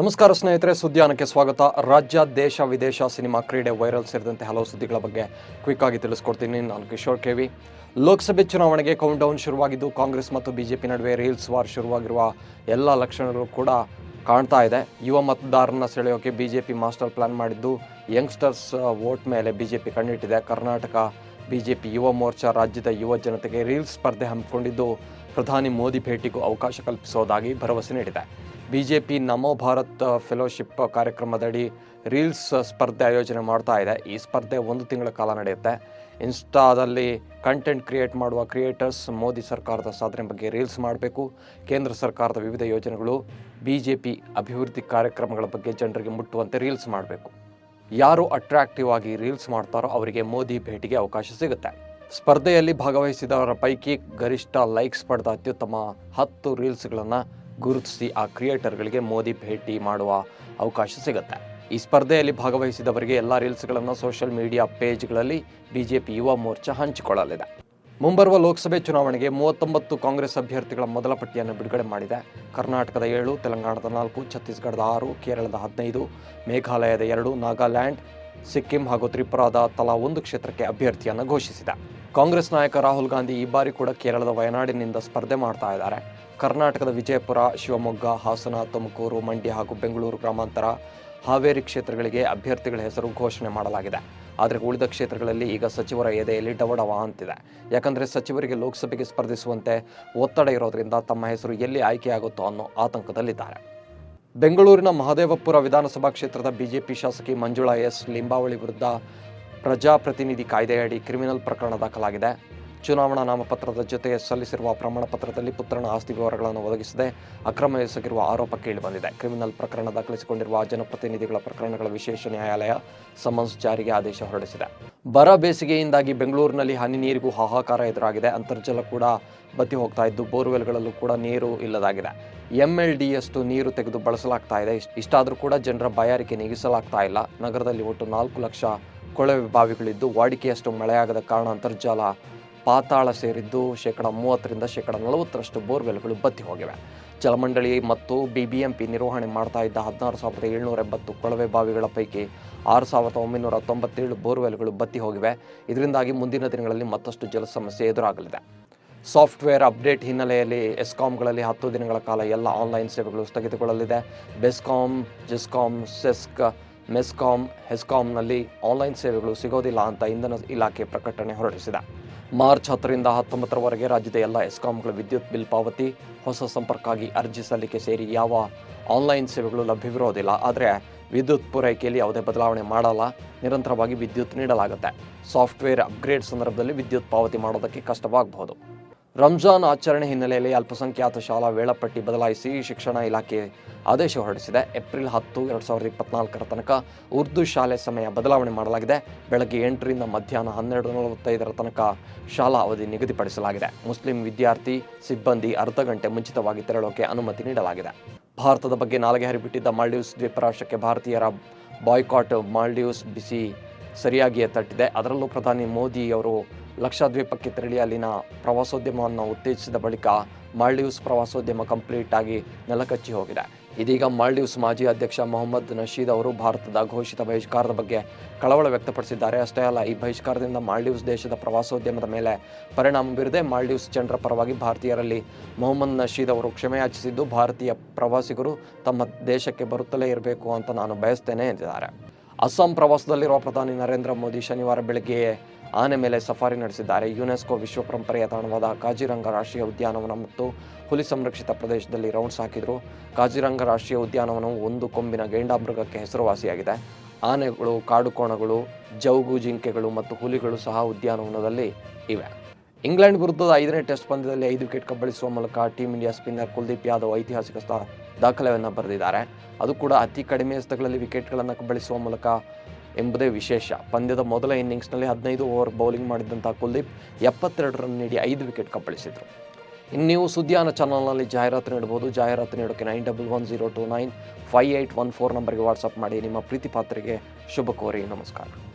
ನಮಸ್ಕಾರ ಸ್ನೇಹಿತರೆ, ಸುದ್ದಿಯಾನಕ್ಕೆ ಸ್ವಾಗತ. ರಾಜ್ಯ, ದೇಶ, ವಿದೇಶ ಸಿನಿಮಾ ಕ್ರೀಡೆ ವೈರಲ್ ಸೇರಿದಂತೆ ಹಲವು ಸುದ್ದಿಗಳ ಬಗ್ಗೆ ಕ್ವಿಕ್ ಆಗಿ ತಿಳಿಸ್ಕೊಡ್ತೀನಿ. ನಾನು ಕಿಶೋರ್ ಕೆವಿ. ಲೋಕಸಭೆ ಚುನಾವಣೆಗೆ ಕೌಂಟ್ ಡೌನ್ ಶುರುವಾಗಿದ್ದು, ಕಾಂಗ್ರೆಸ್ ಮತ್ತು ಬಿಜೆಪಿ ನಡುವೆ ರೀಲ್ಸ್ ವಾರ್ ಶುರುವಾಗಿರುವ ಎಲ್ಲ ಲಕ್ಷಣಗಳು ಕೂಡ ಕಾಣ್ತಾ ಇದೆ. ಯುವ ಮತದಾರರನ್ನ ಸೆಳೆಯೋಕೆ ಬಿಜೆಪಿ ಮಾಸ್ಟರ್ ಪ್ಲಾನ್ ಮಾಡಿದ್ದು ಯಂಗ್ಸ್ಟರ್ಸ್ ವೋಟ್ ಮೇಲೆ ಬಿಜೆಪಿ ಕಣ್ಣಿಟ್ಟಿದೆ. ಕರ್ನಾಟಕ ಬಿಜೆಪಿ ಯುವ ಮೋರ್ಚಾ ರಾಜ್ಯದ ಯುವ ಜನತೆಗೆ ರೀಲ್ಸ್ ಸ್ಪರ್ಧೆ ಹಮ್ಮಿಕೊಂಡಿದ್ದು ಪ್ರಧಾನಿ ಮೋದಿ ಭೇಟಿಗೂ ಅವಕಾಶ ಕಲ್ಪಿಸೋದಾಗಿ ಭರವಸೆ ನೀಡಿದೆ. ಬಿಜೆಪಿ ನಮೋ ಭಾರತ್ ಫೆಲೋಶಿಪ್ ಕಾರ್ಯಕ್ರಮದಡಿ ರೀಲ್ಸ್ ಸ್ಪರ್ಧೆ ಆಯೋಜನೆ ಮಾಡ್ತಾ ಇದೆ. ಈ ಸ್ಪರ್ಧೆ ಒಂದು ತಿಂಗಳ ಕಾಲ ನಡೆಯುತ್ತೆ. ಇನ್ಸ್ಟಾದಲ್ಲಿ ಕಂಟೆಂಟ್ ಕ್ರಿಯೇಟ್ ಮಾಡುವ ಕ್ರಿಯೇಟರ್ಸ್ ಮೋದಿ ಸರ್ಕಾರದ ಸಾಧನೆ ಬಗ್ಗೆ ರೀಲ್ಸ್ ಮಾಡಬೇಕು. ಕೇಂದ್ರ ಸರ್ಕಾರದ ವಿವಿಧ ಯೋಜನೆಗಳು ಬಿಜೆಪಿ ಅಭಿವೃದ್ಧಿ ಕಾರ್ಯಕ್ರಮಗಳ ಬಗ್ಗೆ ಜನರಿಗೆ ಮುಟ್ಟುವಂತೆ ರೀಲ್ಸ್ ಮಾಡಬೇಕು. ಯಾರು ಅಟ್ರಾಕ್ಟಿವ್ ಆಗಿ ರೀಲ್ಸ್ ಮಾಡ್ತಾರೋ ಅವರಿಗೆ ಮೋದಿ ಭೇಟಿಗೆ ಅವಕಾಶ ಸಿಗುತ್ತೆ. ಸ್ಪರ್ಧೆಯಲ್ಲಿ ಭಾಗವಹಿಸಿದವರ ಪೈಕಿ ಗರಿಷ್ಠ ಲೈಕ್ಸ್ ಪಡೆದ ಅತ್ಯುತ್ತಮ ಹತ್ತು ರೀಲ್ಸ್ಗಳನ್ನು ಗುರುತಿಸಿ ಆ ಕ್ರಿಯೇಟರ್ಗಳಿಗೆ ಮೋದಿ ಭೇಟಿ ಮಾಡುವ ಅವಕಾಶ ಸಿಗುತ್ತೆ. ಈ ಸ್ಪರ್ಧೆಯಲ್ಲಿ ಭಾಗವಹಿಸಿದವರಿಗೆ ಎಲ್ಲ ರೀಲ್ಸ್ಗಳನ್ನು ಸೋಷಿಯಲ್ ಮೀಡಿಯಾ ಪೇಜ್ಗಳಲ್ಲಿ ಬಿಜೆಪಿ ಯುವ ಮೋರ್ಚಾ ಹಂಚಿಕೊಳ್ಳಲಿದೆ. ಮುಂಬರುವ ಲೋಕಸಭೆ ಚುನಾವಣೆಗೆ ಮೂವತ್ತೊಂಬತ್ತು ಕಾಂಗ್ರೆಸ್ ಅಭ್ಯರ್ಥಿಗಳ ಮೊದಲ ಪಟ್ಟಿಯನ್ನು ಬಿಡುಗಡೆ ಮಾಡಿದೆ. ಕರ್ನಾಟಕದ ಏಳು, ತೆಲಂಗಾಣದ ನಾಲ್ಕು, ಛತ್ತೀಸ್ಗಢದ ಆರು, ಕೇರಳದ ಹದಿನೈದು, ಮೇಘಾಲಯದ ಎರಡು, ನಾಗಾಲ್ಯಾಂಡ್, ಸಿಕ್ಕಿಂ ಹಾಗೂ ತ್ರಿಪುರಾದ ತಲಾ ಒಂದು ಕ್ಷೇತ್ರಕ್ಕೆ ಅಭ್ಯರ್ಥಿಯನ್ನು ಘೋಷಿಸಿದೆ. ಕಾಂಗ್ರೆಸ್ ನಾಯಕ ರಾಹುಲ್ ಗಾಂಧಿ ಈ ಬಾರಿ ಕೂಡ ಕೇರಳದ ವಯನಾಡಿನಿಂದ ಸ್ಪರ್ಧೆ ಮಾಡ್ತಾ ಇದ್ದಾರೆ. ಕರ್ನಾಟಕದ ವಿಜಯಪುರ, ಶಿವಮೊಗ್ಗ, ಹಾಸನ, ತುಮಕೂರು, ಮಂಡ್ಯ ಹಾಗೂ ಬೆಂಗಳೂರು ಗ್ರಾಮಾಂತರ ಹಾವೇರಿ ಕ್ಷೇತ್ರಗಳಿಗೆ ಅಭ್ಯರ್ಥಿಗಳ ಹೆಸರು ಘೋಷಣೆ ಮಾಡಲಾಗಿದೆ. ಆದರೆ ಉಳಿದ ಕ್ಷೇತ್ರಗಳಲ್ಲಿ ಈಗ ಸಚಿವರ ಎದೆಯಲ್ಲಿ ಡವಡವ ಅಂತಿದೆ ಯಾಕಂದರೆ ಸಚಿವರಿಗೆ ಲೋಕಸಭೆಗೆ ಸ್ಪರ್ಧಿಸುವಂತೆ ಒತ್ತಡ ಇರೋದ್ರಿಂದ ತಮ್ಮ ಹೆಸರು ಎಲ್ಲಿ ಆಯ್ಕೆಯಾಗುತ್ತೋ ಅನ್ನೋ ಆತಂಕದಲ್ಲಿದ್ದಾರೆ. ಬೆಂಗಳೂರಿನ ಮಹದೇವಪುರ ವಿಧಾನಸಭಾ ಕ್ಷೇತ್ರದ ಬಿಜೆಪಿ ಶಾಸಕಿ ಮಂಜುಳಾ ಎಸ್. ಲಿಂಬಾವಳಿ ವಿರುದ್ಧ ಪ್ರಜಾಪ್ರತಿನಿಧಿ ಕಾಯ್ದೆಯಡಿ ಕ್ರಿಮಿನಲ್ ಪ್ರಕರಣ ದಾಖಲಾಗಿದೆ. ಚುನಾವಣಾ ನಾಮಪತ್ರದ ಜೊತೆ ಸಲ್ಲಿಸಿರುವ ಪ್ರಮಾಣ ಪತ್ರದಲ್ಲಿ ಪುತ್ರನ ಆಸ್ತಿ ವಿವರಗಳನ್ನು ಒದಗಿಸದೆ ಅಕ್ರಮ ಎಸಗಿರುವ ಆರೋಪ ಕೇಳಿಬಂದಿದೆ ಕ್ರಿಮಿನಲ್ ಪ್ರಕರಣ ದಾಖಲಿಸಿಕೊಂಡಿರುವ ಜನಪ್ರತಿನಿಧಿಗಳ ಪ್ರಕರಣಗಳ ವಿಶೇಷ ನ್ಯಾಯಾಲಯ ಸಮನ್ಸ್ ಜಾರಿಗೆ ಆದೇಶ ಹೊರಡಿಸಿದೆ. ಬರ ಬೇಸಿಗೆಯಿಂದಾಗಿ ಬೆಂಗಳೂರಿನಲ್ಲಿ ಹನಿ ನೀರಿಗೂ ಹಾಹಾಕಾರ ಎದುರಾಗಿದೆ. ಅಂತರ್ಜಲ ಕೂಡ ಬತ್ತಿ ಹೋಗ್ತಾ ಇದ್ದು ಬೋರ್ವೆಲ್ಗಳಲ್ಲೂ ಕೂಡ ನೀರು ಇಲ್ಲದಾಗಿದೆ. ಎಂ ಎಲ್ ಡಿ ಅಷ್ಟು ನೀರು ತೆಗೆದು ಬಳಸಲಾಗ್ತಾ ಇದೆ. ಇಷ್ಟಾದರೂ ಕೂಡ ಜನರ ಬಯಾರಿಕೆ ನೀಗಿಸಲಾಗ್ತಾ ಇಲ್ಲ. ನಗರದಲ್ಲಿ ಒಟ್ಟು ನಾಲ್ಕು ಲಕ್ಷ ಕೊಳವೆ ಬಾವಿಗಳಿದ್ದು ವಾಡಿಕೆಯಷ್ಟು ಮಳೆಯಾಗದ ಕಾರಣ ಅಂತರ್ಜಲ ಪಾತಾಳ ಸೇರಿದ್ದು ಶೇಕಡ ಮೂವತ್ತರಿಂದ ಶೇಕಡ ನಲವತ್ತರಷ್ಟು ಬೋರ್ವೆಲ್ಗಳು ಬತ್ತಿ ಹೋಗಿವೆ. ಜಲಮಂಡಳಿ ಮತ್ತು ಬಿಬಿಎಂಪಿ ನಿರ್ವಹಣೆ ಮಾಡ್ತಾ ಇದ್ದ ಹದಿನಾರು ಸಾವಿರದ ಏಳ್ನೂರ ಎಂಬತ್ತು ಕೊಳವೆ ಬಾವಿಗಳ ಪೈಕಿ ಆರು ಸಾವಿರದ ಒಂಬೈನೂರ ತೊಂಬತ್ತೇಳು ಬೋರ್ವೆಲ್ಗಳು ಬತ್ತಿ ಹೋಗಿವೆ. ಇದರಿಂದಾಗಿ ಮುಂದಿನ ದಿನಗಳಲ್ಲಿ ಮತ್ತಷ್ಟು ಜಲ ಸಮಸ್ಯೆ ಎದುರಾಗಲಿದೆ. ಸಾಫ್ಟ್ವೇರ್ ಅಪ್ಡೇಟ್ ಹಿನ್ನೆಲೆಯಲ್ಲಿ ಎಸ್ಕಾಂಗಳಲ್ಲಿ ಹತ್ತು ದಿನಗಳ ಕಾಲ ಎಲ್ಲ ಆನ್ಲೈನ್ ಸೇವೆಗಳು ಸ್ಥಗಿತಗೊಳ್ಳಲಿದೆ. ಬೆಸ್ಕಾಂ, ಜೆಸ್ಕಾಂ, ಸೆಸ್ಕ್, ಮೆಸ್ಕಾಂ, ಹೆಸ್ಕಾಂನಲ್ಲಿ ಆನ್ಲೈನ್ ಸೇವೆಗಳು ಸಿಗೋದಿಲ್ಲ ಅಂತ ಇಂಧನ ಇಲಾಖೆ ಪ್ರಕಟಣೆ ಹೊರಡಿಸಿದೆ. ಮಾರ್ಚ್ ಹತ್ತರಿಂದ ಹತ್ತೊಂಬತ್ತರವರೆಗೆ ರಾಜ್ಯದ ಎಲ್ಲ ಎಸ್ಕಾಂಗಳ ವಿದ್ಯುತ್ ಬಿಲ್ ಪಾವತಿ, ಹೊಸ ಸಂಪರ್ಕಾಗಿ ಅರ್ಜಿ ಸಲ್ಲಿಕೆ ಸೇರಿ ಯಾವ ಆನ್ಲೈನ್ ಸೇವೆಗಳು ಲಭ್ಯವಿರೋದಿಲ್ಲ. ಆದರೆ ವಿದ್ಯುತ್ ಪೂರೈಕೆಯಲ್ಲಿ ಯಾವುದೇ ಬದಲಾವಣೆ ಮಾಡಲ್ಲ. ನಿರಂತರವಾಗಿ ವಿದ್ಯುತ್ ನೀಡಲಾಗುತ್ತೆ. ಸಾಫ್ಟ್ವೇರ್ ಅಪ್ಗ್ರೇಡ್ ಸಂದರ್ಭದಲ್ಲಿ ವಿದ್ಯುತ್ ಪಾವತಿ ಮಾಡೋದಕ್ಕೆ ಕಷ್ಟವಾಗಬಹುದು. ರಂಜಾನ್ ಆಚರಣೆ ಹಿನ್ನೆಲೆಯಲ್ಲಿ ಅಲ್ಪಸಂಖ್ಯಾತ ಶಾಲಾ ವೇಳಾಪಟ್ಟಿ ಬದಲಾಯಿಸಿ ಶಿಕ್ಷಣ ಇಲಾಖೆ ಆದೇಶ ಹೊರಡಿಸಿದೆ. ಏಪ್ರಿಲ್ ಹತ್ತು, ಎರಡು ಸಾವಿರದ ಇಪ್ಪತ್ನಾಲ್ಕರ ತನಕ ಉರ್ದು ಶಾಲೆ ಸಮಯ ಬದಲಾವಣೆ ಮಾಡಲಾಗಿದೆ. ಬೆಳಗ್ಗೆ ಎಂಟರಿಂದ ಮಧ್ಯಾಹ್ನ ಹನ್ನೆರಡು ನಲವತ್ತೈದರ ತನಕ ಶಾಲಾ ಅವಧಿ ನಿಗದಿಪಡಿಸಲಾಗಿದೆ. ಮುಸ್ಲಿಂ ವಿದ್ಯಾರ್ಥಿ ಸಿಬ್ಬಂದಿ ಅರ್ಧ ಗಂಟೆ ಮುಂಚಿತವಾಗಿ ತೆರಳೋಕೆ ಅನುಮತಿ ನೀಡಲಾಗಿದೆ. ಭಾರತದ ಬಗ್ಗೆ ನಾಲಿಗೆ ಹರಿಬಿಟ್ಟಿದ್ದ ಮಾಲ್ಡೀವ್ಸ್ ದ್ವೀಪರಾಷ್ಟ್ರಕ್ಕೆ ಭಾರತೀಯರ ಬಾಯ್ಕಾಟ್ ಮಾಲ್ಡೀವ್ಸ್ ಬಿಸಿ ಸರಿಯಾಗಿಯೇ ತಟ್ಟಿದೆ. ಅದರಲ್ಲೂ ಪ್ರಧಾನಿ ಮೋದಿ ಅವರು ಲಕ್ಷದ್ವೀಪಕ್ಕೆ ತೆರಳಿ ಅಲ್ಲಿನ ಪ್ರವಾಸೋದ್ಯಮವನ್ನು ಉತ್ತೇಜಿಸಿದ ಬಳಿಕ ಮಾಲ್ಡೀವ್ಸ್ ಪ್ರವಾಸೋದ್ಯಮ ಕಂಪ್ಲೀಟ್ ಆಗಿ ನೆಲಕಚ್ಚಿ ಹೋಗಿದೆ. ಇದೀಗ ಮಾಲ್ಡೀವ್ಸ್ ಮಾಜಿ ಅಧ್ಯಕ್ಷ ಮೊಹಮ್ಮದ್ ನಶೀದ್ ಅವರು ಭಾರತದ ಘೋಷಿತ ಬಹಿಷ್ಕಾರದ ಬಗ್ಗೆ ಕಳವಳ ವ್ಯಕ್ತಪಡಿಸಿದ್ದಾರೆ. ಅಷ್ಟೇ ಅಲ್ಲ, ಈ ಬಹಿಷ್ಕಾರದಿಂದ ಮಾಲ್ಡೀವ್ಸ್ ದೇಶದ ಪ್ರವಾಸೋದ್ಯಮದ ಮೇಲೆ ಪರಿಣಾಮ ಬೀರದೆ. ಮಾಲ್ಡೀವ್ಸ್ ಜನರ ಪರವಾಗಿ ಭಾರತೀಯರಲ್ಲಿ ಮೊಹಮ್ಮದ್ ನಶೀದ್ ಅವರು ಕ್ಷಮೆಯಾಚಿಸಿದ್ದು ಭಾರತೀಯ ಪ್ರವಾಸಿಗರು ತಮ್ಮ ದೇಶಕ್ಕೆ ಬರುತ್ತಲೇ ಇರಬೇಕು ಅಂತ ನಾನು ಬಯಸ್ತೇನೆ ಎಂದಿದ್ದಾರೆ. ಅಸ್ಸಾಂ ಪ್ರವಾಸದಲ್ಲಿರುವ ಪ್ರಧಾನಿ ನರೇಂದ್ರ ಮೋದಿ ಶನಿವಾರ ಬೆಳಗ್ಗೆ ಆನೆ ಮೇಲೆ ಸಫಾರಿ ನಡೆಸಿದ್ದಾರೆ. ಯುನೆಸ್ಕೋ ವಿಶ್ವ ಪರಂಪರೆಯ ತಾಣವಾದ ಕಾಜಿರಂಗ ರಾಷ್ಟ್ರೀಯ ಉದ್ಯಾನವನ ಮತ್ತು ಹುಲಿ ಸಂರಕ್ಷಿತ ಪ್ರದೇಶದಲ್ಲಿ ರೌಂಡ್ಸ್ ಹಾಕಿದರು. ಕಾಜಿರಂಗ ರಾಷ್ಟ್ರೀಯ ಉದ್ಯಾನವನವು ಒಂದು ಕೊಂಬಿನ ಗೇಂಡಾಮೃಗಕ್ಕೆ ಹೆಸರುವಾಸಿಯಾಗಿದೆ. ಆನೆಗಳು, ಕಾಡುಕೋಣಗಳು ಜೌಗು ಜಿಂಕೆಗಳು ಮತ್ತು ಹುಲಿಗಳು ಸಹ ಉದ್ಯಾನವನದಲ್ಲಿ ಇವೆ. ಇಂಗ್ಲೆಂಡ್ ವಿರುದ್ಧದ ಐದನೇ ಟೆಸ್ಟ್ ಪಂದ್ಯದಲ್ಲಿ ಐದು ವಿಕೆಟ್ ಕಬ್ಬಳಿಸುವ ಮೂಲಕ team India spinner Kuldeep Yadav ಐತಿಹಾಸಿಕ ದಾಖಲೆಯನ್ನು ಬರೆದಿದ್ದಾರೆ. ಅದು ಕೂಡ ಅತಿ ಕಡಿಮೆ ಎಸೆತಗಳಲ್ಲಿ ವಿಕೆಟ್ಗಳನ್ನು ಕಬ್ಬಳಿಸುವ ಮೂಲಕ ಎಂಬುದೇ ವಿಶೇಷ. ಪಂದ್ಯದ ಮೊದಲ ಇನ್ನಿಂಗ್ಸ್ನಲ್ಲಿ ಹದಿನೈದು ಓವರ್ ಬೌಲಿಂಗ್ ಮಾಡಿದಂಥ ಕುಲ್ದೀಪ್ ಎಪ್ಪತ್ತೆರಡು ರನ್ ನೀಡಿ ಐದು ವಿಕೆಟ್ ಕಪ್ಪಳಿಸಿದರು. ಇನ್ನು ನೀವು ಸುದ್ದಿಯಾನ ಚಾನಲ್ನಲ್ಲಿ ಜಾಹೀರಾತು ನೀಡಬಹುದು. ಜಾಹೀರಾತು ನೀಡೋಕ್ಕೆ nine double one zero two nine five eight one four ನಂಬರ್ಗೆ ವಾಟ್ಸಪ್ ಮಾಡಿ. ನಿಮ್ಮ ಪ್ರೀತಿ ಪಾತ್ರೆಗೆ ಶುಭ ಕೋರಿ. ನಮಸ್ಕಾರ.